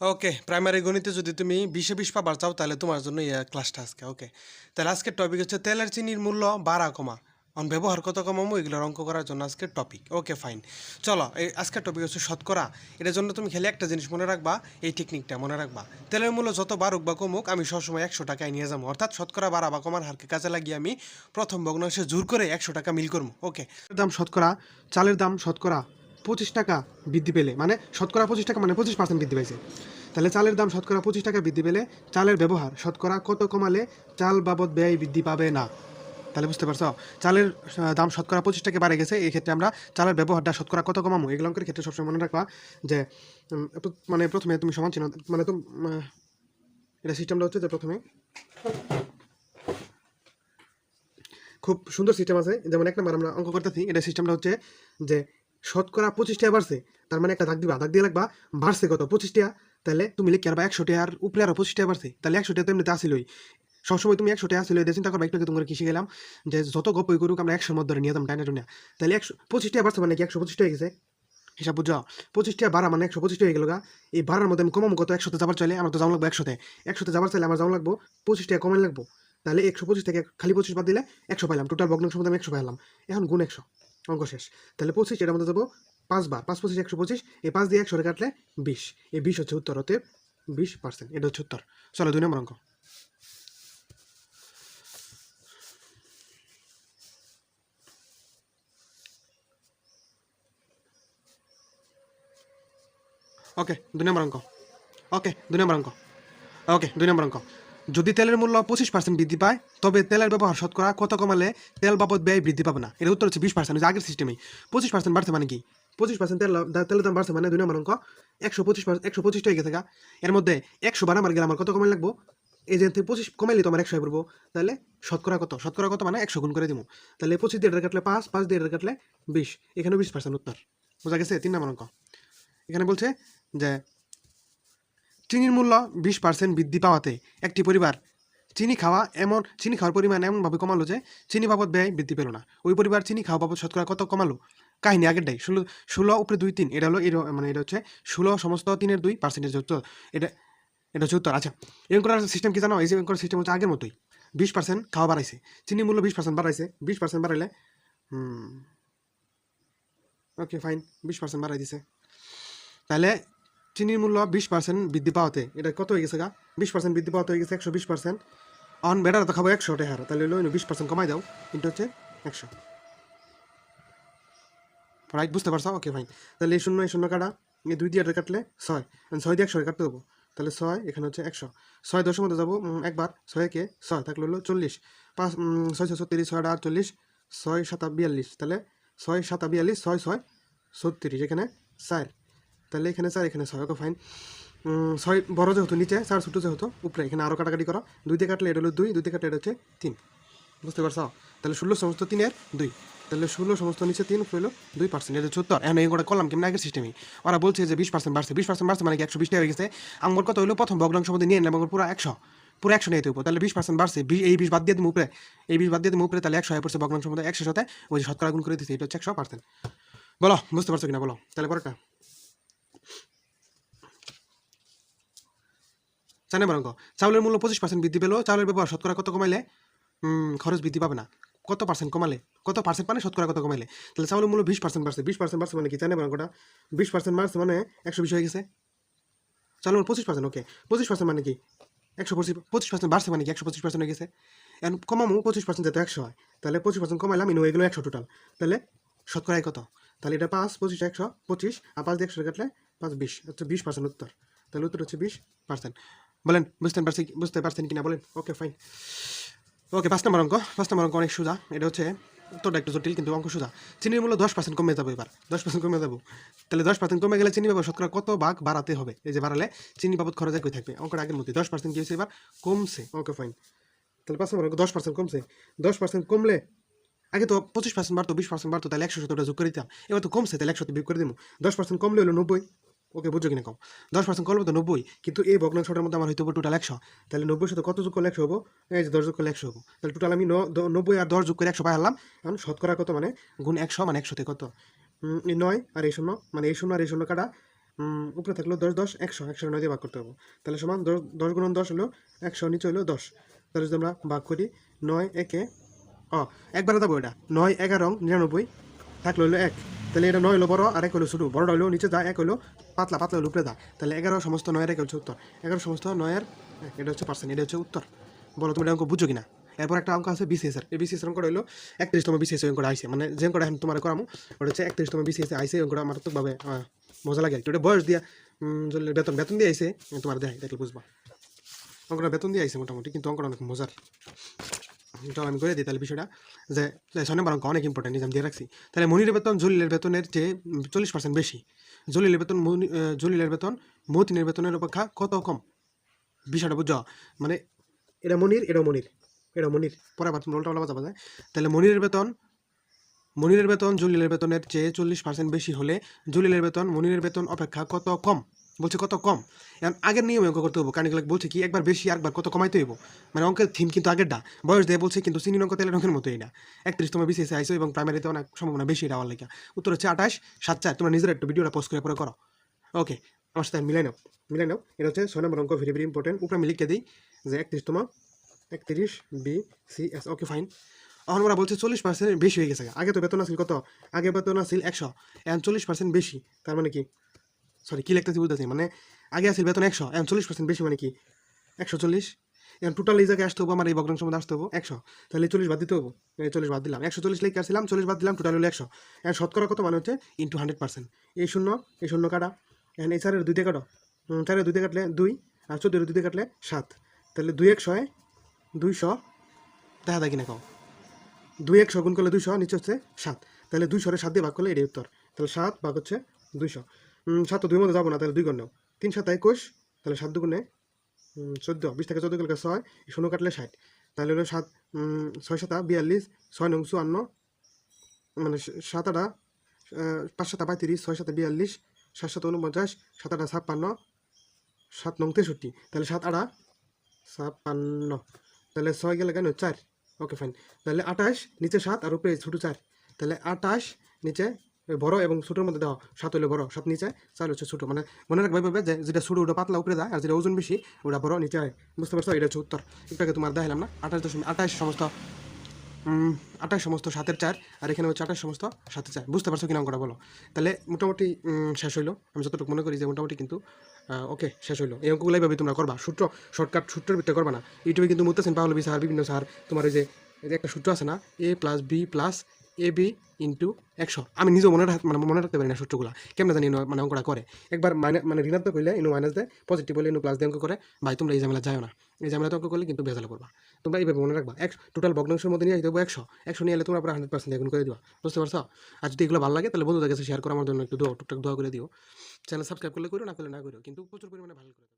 ওকে primary গণিতে যদি তুমি বিশে বিশ পাবার চাও, তাহলে তোমার জন্য এই ক্লাসটা আজকে ওকে তাহলে আজকের টপিক হচ্ছে তেলের চিনির মূল্য বাড়া কমা। অন ব্যবহার কত কমামো এগুলোর অঙ্ক করার জন্য আজকের টপিক ওকে ফাইন চলো, এই আজকের টপিক হচ্ছে শতকরা। এটার জন্য তুমি খেলে একটা জিনিস মনে রাখবা, এই টেকনিকটা মনে রাখবা। তেলের মূল্য যত বাড়ুক বা কমুক, আমি সবসময় একশো টাকায় নিয়ে যাব। অর্থাৎ শতকরা বাড়া বা কমার হারকে কাজে লাগিয়ে আমি প্রথম ভগ্নাংশে জোর করে একশো টাকা মিল করব ওকে দাম শতকরা, চালের দাম শতকরা। পঁচিশ টাকা বৃদ্ধি পেলে মানে শতকরা পঁচিশ টাকা মানে পঁচিশ পার্সেন্ট বৃদ্ধি পেয়েছে তাহলে চালের দাম শতকরা পঁচিশ টাকা বৃদ্ধি পেলে চালের ব্যবহার শতকরা কত কমালে চাল বাবদ ব্যয় বৃদ্ধি পাবে না? তাহলে বুঝতে পারছ? চালের দাম শতকরা পঁচিশ টাকা বাড়ে গেছে, এই ক্ষেত্রে আমরা চালের ব্যবহারটা শতকরা কত কমামো এগুলো অঙ্কের ক্ষেত্রে সবসময় মনে রাখবা যে মানে প্রথমে তুমি সমান চিহ্ন মানে তো এটা সিস্টেমটা হচ্ছে যে প্রথমে খুব সুন্দর সিস্টেম আছে। যেমন এক নম্বর আমরা অঙ্ক করতেছি, এটা সিস্টেমটা হচ্ছে যে শতকরা পঁচিশটা বাড়ছে, তার মানে একটা দাগ দিবা, দাগ দিয়ে লাগবা বাড়ছে কত? পঁচিশ টাকা তাহলে তুমি লিখে আরবা একশো টাকা আর উপরে আরও পঁচিশ টাকা বাড়ছে, তাহলে একশো টাকা তো এমনিতে আসিলই সবসময় তুমি একশো টাকা আসলে চিন্তা করবা, একটু তোমার কি শিখে গেলাম যে যত গপই করুক আমরা একশোর মধ্যে নিয়ে যাম টাইনা টুনিয়া তাহলে একশো পঁচিশটা বাড়ছে মানে কি একশো পঁচিশটা টাকা গেছে? হিসাব বুঝাও। পঁচিশটা বাড়া মানে একশো পঁচিশটা হয়ে গেল গা। এই বাড়ার মধ্যে আমি কমাম কত? একশোতে যাবার চাইলে আমার তো যাওয়া লাগবো একশোতে। একশোতে যাবার চাইলে আমার যাওয়া লাগবো পঁচিশটা কমাই লাগবো। তাহলে একশো পঁচিশ থেকে খালি পঁচিশ বাদ দিলে একশো পাইলাম টোটাল ভগ্নাংশ মধ্যে আমি একশো পাইলাম। এখন গুণ একশো। অঙ্ক শেষ। তাহলে পঁচিশ, এটার মধ্যে যাব পাঁচবার পাঁচ পঁচিশ, একশো পঁচিশ, এই পাঁচ দিয়ে একশো কাটলে বিশ। এই বিশ হচ্ছে উত্তর, অতএব বিশ পার্সেন্ট এটা হচ্ছে উত্তর। চলো, দুই নম্বর অঙ্ক। ওকে, দুই নম্বর অঙ্ক। ওকে, দুই নম্বর অঙ্ক। ওকে, দুই নম্বর অঙ্ক। যদি তেলের মূল্য পঁচিশ পার্সেন্ট বৃদ্ধি পায়, তবে তেলের ব্যবহার শতকরা কত কমালে তেল বাবদ ব্যয় বৃদ্ধি পাবে না? এর উত্তর হচ্ছে বিশ পার্সেন্ট আগের সিস্টেমেই পঁচিশ পার্সেন্ট বাড়ছে মানে কি? পঁচিশ পার্সেন্ট তেল তেলের দাম বাড়ছে মানে দুই নম্বর অঙ্ক, একশো পঁচিশ একশো পঁচিশটা হয়ে গা। এর মধ্যে একশো বাড়া মার গেলে আমার কত কমাই লাগবো? এই যে পঁচিশ কমাইলে তো আমার একশো পড়ব। তাহলে শতকরা কত? শতকরা কত মানে একশো গুণ করে দিব। তাহলে পঁচিশ দিয়ে কাটলে পাঁচ পাঁচ দিয়ে কাটলে বিশ। এখানে বিশ পার্সেন্ট উত্তর। বোঝা গেছে? তিন নম্বর অঙ্ক। এখানে বলছে যে চিনির মূল্য বিশ পার্সেন্ট বৃদ্ধি পাওয়াতে একটি পরিবার চিনি খাওয়া এমন, চিনি খাওয়ার পরিমাণ এমনভাবে কমালো যে চিনি বাবদ ব্যয় বৃদ্ধি পেল না। ওই পরিবার চিনি খাওয়া বাবদ শতকরা কত কমালো? কাহিনী আগের ডাই ষোলো ষোলো উপরে দুই তিন, এটা হলো এর মানে এটা হচ্ছে ষোলো সমস্ত তিনের দুই পার্সেন্টেজ উত্তর এটা এটা হচ্ছে উত্তর। আচ্ছা এরকম সিস্টেম কি জানো? এই যে এরকম সিস্টেম হচ্ছে আগের মতোই। বিশ পার্সেন্ট খাওয়া বাড়াইছে। চিনি মূল্য বিশ পার্সেন্ট বাড়াইছে। বিশ পার্সেন্ট বাড়াইলে ওকে ফাইন বিশ পার্সেন্ট বাড়াই দিছে। তাহলে চিনির মূল্য বিশ পার্সেন্ট বৃদ্ধি পাওয়াতে, এটা কত হয়ে গেছে গা? বিশ পার্সেন্ট বৃদ্ধি পাওয়াতে হয়ে গেছে একশো বিশ পার্সেন্ট অন বেটার তো খাব একশো টাকার তাহলে হলো বিশ পার্সেন্ট কমাই দাও, কিন্তু হচ্ছে একশো। রাইট বুঝতে পারছ? ওকে ফাইন তাহলে এই শূন্য এই শূন্য কাটা, এই দুই দিয়ে কাটলে ছয়। ছয় দিয়ে একশো কাটতে দেবো। তাহলে ছয়, এখানে হচ্ছে একশো। ছয় দশের মধ্যে যাব একবার, ছয় কে ছয়, থাকলে হলো চল্লিশ। পাঁচ ছয় ছয়, ছত্রিশ, ছয়, আট চল্লিশ, ছয়, সাতা বিয়াল্লিশ। তাহলে ছয়, সাতা বিয়াল্লিশ, ছয় ছয়, ছত্রিশ, এখানে চার। তাহলে এখানে চার এখানে ছয় ফাইন ছয়, বড় যেহেতু, নিচে চার ছোটো যেহেতু, উপরে, এখানে আরও কাটাকাটি করো। দুই দিয়ে কাটলে এটা হলো দুই দুই দিয়ে কাটলে এটা হচ্ছে তিন। বুঝতে পারছ? তাহলে ষোলো সমস্ত তিনের দুই। তাহলে ষোলো সমস্ত নিচে তিন হলো দুই পার্সেন্ট এটা উত্তর। এখন এই করে করলাম কেমন আগের সিস্টেমে ওরা বলছে যে বিশ পার্সেন্ট বাড়ছে, বিশ পার্সেন্ট বাড়ছে মানে একশো বিশ টাকা হয়ে গেছে। আমার কত হলো? প্রথম ভগ্নাংশ মধ্যে নিয়ে নেব, পুরো একশো। পুরো একশো নিয়ে দেবো তাহলে বিশ পার্সেন্ট বাড়ছে এই বিশ বাদ দিয়ে দিবো উপরে। এই বিশ বাদ দিয়ে দিবো উপরে, তাহলে একশো হয়ে পড়ছে ভগ্নাংশ মধ্যে একশো সাথে। ওই শতকরা গুণ করে দিচ্ছে এটা হচ্ছে একশো পার্সেন্ট। বলো, বুঝতে পারছ কিনা বলো? তাহলে পরেরটা। নম্বর অঙ্ক চাউলের মূল্য পঁচিশ পার্সেন্ট বৃদ্ধি পেলেও চাউলের ব্যবহার শতকরা কত কমাইলে? খরচ বৃদ্ধি পাবে না। কত পার্সেন্ট কমালে? কত পার্সেন্ট মানে শতকরা কত কমাইলে? তাহলে চাউলের মূল্য বিশ পার্সেন্ট বাড়ছে। বিশ পার্সেন্ট বাড়ছে মানে কি? চার নম্বর অঙ্কটা বিশ পার্সেন্ট বাড়ছে মানে একশো বিশ হয়ে গেছে। চাউলের মূল্য পঁচিশ পার্সেন্ট ওকে পঁচিশ পার্সেন্ট মানে কি? একশো পঁচিশ পঁচিশ পার্সেন্ট বাড়ছে মানে কি? একশো পঁচিশ পার্সেন্ট হয়ে গেছে। এখন কমামু, পঁচিশ পার্সেন্ট যাতে একশো হয়। তাহলে পঁচিশ পার্সেন্ট কমাইলাম ইনো এগুলো একশো টোটাল তাহলে শতকরায় কত? তাহলে এটা পাঁচ, পঁচিশ, একশো, পঁচিশ, আর পাঁচ দিয়ে একশো কাটলে পাঁচ, বিশ। হচ্ছে বিশ পার্সেন্ট উত্তর। তাহলে উত্তর হচ্ছে বিশ পার্সেন্ট বলেন, বুঝতে পারছি বুঝতে পারছেন কিনা বলেন? ওকে ফাইন ওকে পাঁচ নম্বর অঙ্ক পাঁচ নম্বর অঙ্ক অনেক সোজা, এটা হচ্ছে উত্তরটা একটু জটিল, কিন্তু অঙ্ক সোজা। চিনির মূল্য দশ পার্সেন্ট কমে যাবে এবার, দশ পার্সেন্ট কমে যাব। তাহলে দশ পার্সেন্ট কমে গেলে চিনি ব্যবহার শতকরা কত ভাগ বাড়াতে হবে? এই যে বাড়ালে চিনি বাবদ খরচ একই থাকবে, অঙ্কটা আগের মধ্যে দশ পার্সেন্ট কি হয়েছে এবার? কমছে ওকে ফাইন তাহলে পাঁচ নম্বর অঙ্ক, দশ পার্সেন্ট কমছে। দশ পার্সেন্ট কমলে, আগে তো পঁচিশ পার্সেন্ট বাড়তো, বিশ পার্সেন্ট বাড়তো, তাহলে একশো শতটা যোগ করে দিতাম। এবার তো কমছে, তাহলে একশো বিয়োগ করে দিব দশ পার্সেন্ট কমলে হলো নব্বই। ওকে বুঝছ কিনা কম। দশ পার্সেন্ট কমলে তো নব্বই, কিন্তু এই ভগ্নাংশটার মধ্যে আমার হয়তো টোটাল একশো। তাহলে নব্বই সাথে কত যোগ করলে একশো হব? এই যে দশ যোগ করলে একশো হব। তাহলে টোটাল আমি নব্বই আর দশ যোগ করে একশো পাইলাম এখন শতকরা কত মানে? গুণ একশো মানে একশোতে কত? নয় আর এই শূন্য মানে এই শূন্য আর এই শূন্য কাটা। উপরে থাকল দশ দশ, একশো। একশো নয় দিয়ে ভাগ করতে হবে। তাহলে সমান দশ দশ গুণন দশ হলো একশো, নিচে হলো দশ। তাহলে যদি আমরা ভাগ করি, নয়, একে ও একবারে যাব এটা নয়, এগারো, নিরানব্বই, থাকল হলো এক। তাহলে এটা নয় হলো, বড় আর এক হলো ছোটো বড়টা হলো, নিচে যা এক হলো, পাতলা পাতলা হলো উপরে যা। তাহলে এগারো সমস্ত নয়ের এক হচ্ছে উত্তর। এগারো সমস্ত নয়ের এটা হচ্ছে পার্সেন্ট এটা হচ্ছে উত্তর। বলো, তুমি অঙ্ক বুঝো কিনা? এরপর একটা অঙ্ক আছে বিসিএস এর এই বিসিএস অঙ্ক হলো একত্রিশতম বিসিএস অঙ্কটা আইসে। মানে যে অঙ্কটা এখন তোমার করামো, ওটা হচ্ছে একত্রিশতম বিসিএস আইসে অঙ্কটা মারাত্মকভাবে মজা লাগে এটা বয়স দিয়া বেতন বেতন দিয়ে আইসে, তোমার দেখাই দেখলে বুঝবা। অঙ্কটা বেতন দিয়ে আইসে মোটামুটি, কিন্তু অঙ্কটা অনেক মজার। আমি করে দিই তাহলে বিষয়টা যে যে ছয় নম্বর অনেক ইম্পর্টেন্ট নিজাম দিয়ে রাখছি। তাহলে মনিরের বেতন জলিলের বেতনের চেয়ে চল্লিশ পার্সেন্ট বেশি। জলিলের বেতন জলিলের বেতন মতিনের বেতনের অপেক্ষা কত কম? বিষয়টা বুঝছ? মানে এটা মনির এটা মনির এটা মনির। পরে আবার তোমরা উল্টা বাজাবা যায়। তাহলে মনিরের বেতন মনিরের বেতন জলিলের বেতনের চেয়ে চল্লিশ পার্সেন্ট বেশি হলে জলিলের বেতন, মনিরের বেতন অপেক্ষা কত কম? বলছে কত কম। এখন আগের নিয়মে অঙ্ক করতে হব কানিগুলো বলছে কি, একবার বেশি একবার কত কমাইতে হইব। মানে অঙ্কের থিম কিন্তু আগেরটা। বয়স দিয়ে বলছে কিন্তু চিনি অঙ্ক তেলের অঙ্কের মতোই না। একত্রিশতম বিসিএসে আইসো এবং প্রাইমারিতে অনেক সম্ভাবনা বেশি এটা লেখা উত্তর হচ্ছে আঠাশ, সাত চার। তোমরা নিজের একটু ভিডিওটা পোস্ট করে পরে করো। ওকে আমার সাথে মিলাই নাও। মিলাই নাও। এটা হচ্ছে ছয় নম্বর অঙ্ক ভেরি ভেরি ইম্পর্টেন্ট উপরে আমি লিখে দিই যে একত্রিশতম, একত্রিশ B C S okay fine এখন ওরা বলছে চল্লিশ পার্সেন্ট বেশি হয়ে গেছে আগে তো বেতন আছিল কত? আগে বেতন আছিল একশো। এখন চল্লিশ পার্সেন্ট বেশি। তার মানে কি? সরি কি লিখতেছি বুঝতেছি মানে আগে আছিল বেতন একশো, এখন চল্লিশ পার্সেন্ট বেশি মানে কি? একশো চল্লিশ? এখন টোটাল এই জায়গায় আসতে হবে, আমার এই বগ্রাংশ মধ্যে আসতে হবে, একশো। তাহলে চল্লিশ বাদ দিতে হবে চল্লিশ বাদ দিলাম। একশো চল্লিশ লিখে আসছিলাম, চল্লিশ বাদ দিলাম টোটাল হলো একশো। এখন শতকরা কত মানে হচ্ছে? ইন্টু হান্ড্রেড পার্সেন্ট এই শূন্য এই শূন্য কাটা। এখন এই চারের দুইতে কাটো। চারের দুইতে কাটলে দুই, আর চোদ্দের দুইতে কাটলে সাত। তাহলে দুই একশো দুইশো। দেখা যায় কিনা কও? দুই একশো গুণ করলে দুইশো, নিচে হচ্ছে সাত। তাহলে দুইশোরে সাত দিয়ে ভাগ করলে এটাই উত্তর। তাহলে সাত ভাগ হচ্ছে দুইশো। সাত তো দুই মধ্যে যাব না, তাহলে দুই গুণ নাও তিন সাত একুশ, তাহলে সাত দুগুণে চোদ্দ, বিশ থেকে চোদ্দ গেলে ছয় ষোলো কাটলে ষাট। তাহলে হলো সাত ছয় সাতা বিয়াল্লিশ, ছয় নং চুয়ান্ন মানে সাত আটা পাঁচ সাতা পঁয়ত্রিশ, ছয় সাতা বিয়াল্লিশ, সাত সাত উনপঞ্চাশ সাত আটা ছাপ্পান্ন, সাত নং তেষট্টি। তাহলে সাত আটা ছাপ্পান্ন। তাহলে ছয় গেলে কেন? চার। ওকে ফাইন তাহলে আঠাশ নিচে সাত, আর উপরে ছোটো চার। তাহলে আঠাশ নিচে বড় এবং ছোটোর মধ্যে দাও। সাত হলে বড় সাত নিচে, চার হচ্ছে ছোটো মানে মনে রাখবে ভাবে যে যেটা ছোটো ওটা পাতলা উপরে যায়, আর যেটা ওজন বেশি, ওটা বড় নিচে হয় বুঝতে পারছ? এটা হচ্ছে উত্তর। একটাকে তোমার দেখালাম না। আঠাশ দশমিক আঠাশ সমস্ত আঠাশ সমস্ত সাতের চার, আর এখানে হচ্ছে আঠাশ সমস্ত সাতের চার। বুঝতে পারছ কিনা অঙ্কটা বলো? তাহলে মোটামুটি শেষ হইল। আমি যতটুকু মনে করি যে মোটামুটি কিন্তু ওকে শেষ হইল। এই অঙ্কগুলো এইভাবে তোমরা করবা। সূত্র শর্টকাট সূত্রের ভিতরে করবা না। ইউটিউবে কিন্তু মুতাসেন পাহল বি স্যার, বিভিন্ন স্যার। তোমার ওই যে একটা সূত্র আছে না? A plus B plus A B into একশো আমি নিজেও মনে মানে মনে রাখতে পারি না সূত্রগুলো। কেমন জানি মানে অঙ্কটা করে। একবার মানে মানে ঋণাত্মক হইলে ইনো মাইনাস দেয় পজিটিভ হলে ইনো প্লাস দিয়ে অঙ্ক করে। ভাই, তোমরা এই ঝামেলা যাও না। এই ঝামেলা অঙ্ক করলে কিন্তু ভেজালে করবা। তোমরা এইভাবে মনে রাখবা। এক টোটাল ভগ্নাংশের মধ্যে নিয়ে দেবো একশো একশো নিয়ে এলে তোমরা পুরো হান্ড্রেড পার্সেন্ট এখন করে দিবা। বুঝতে পারছ? আর যদি এগুলো ভালো লাগে, তাহলে বন্ধুদের কাছে শেয়ার করার জন্য একটু দোয়া, টুকটাক দোয়া করে দিও। চ্যানেল সাবস্ক্রাইব করলে করো না করলে না করো কিন্তু প্রচুর পরিমাণে ভালো করে।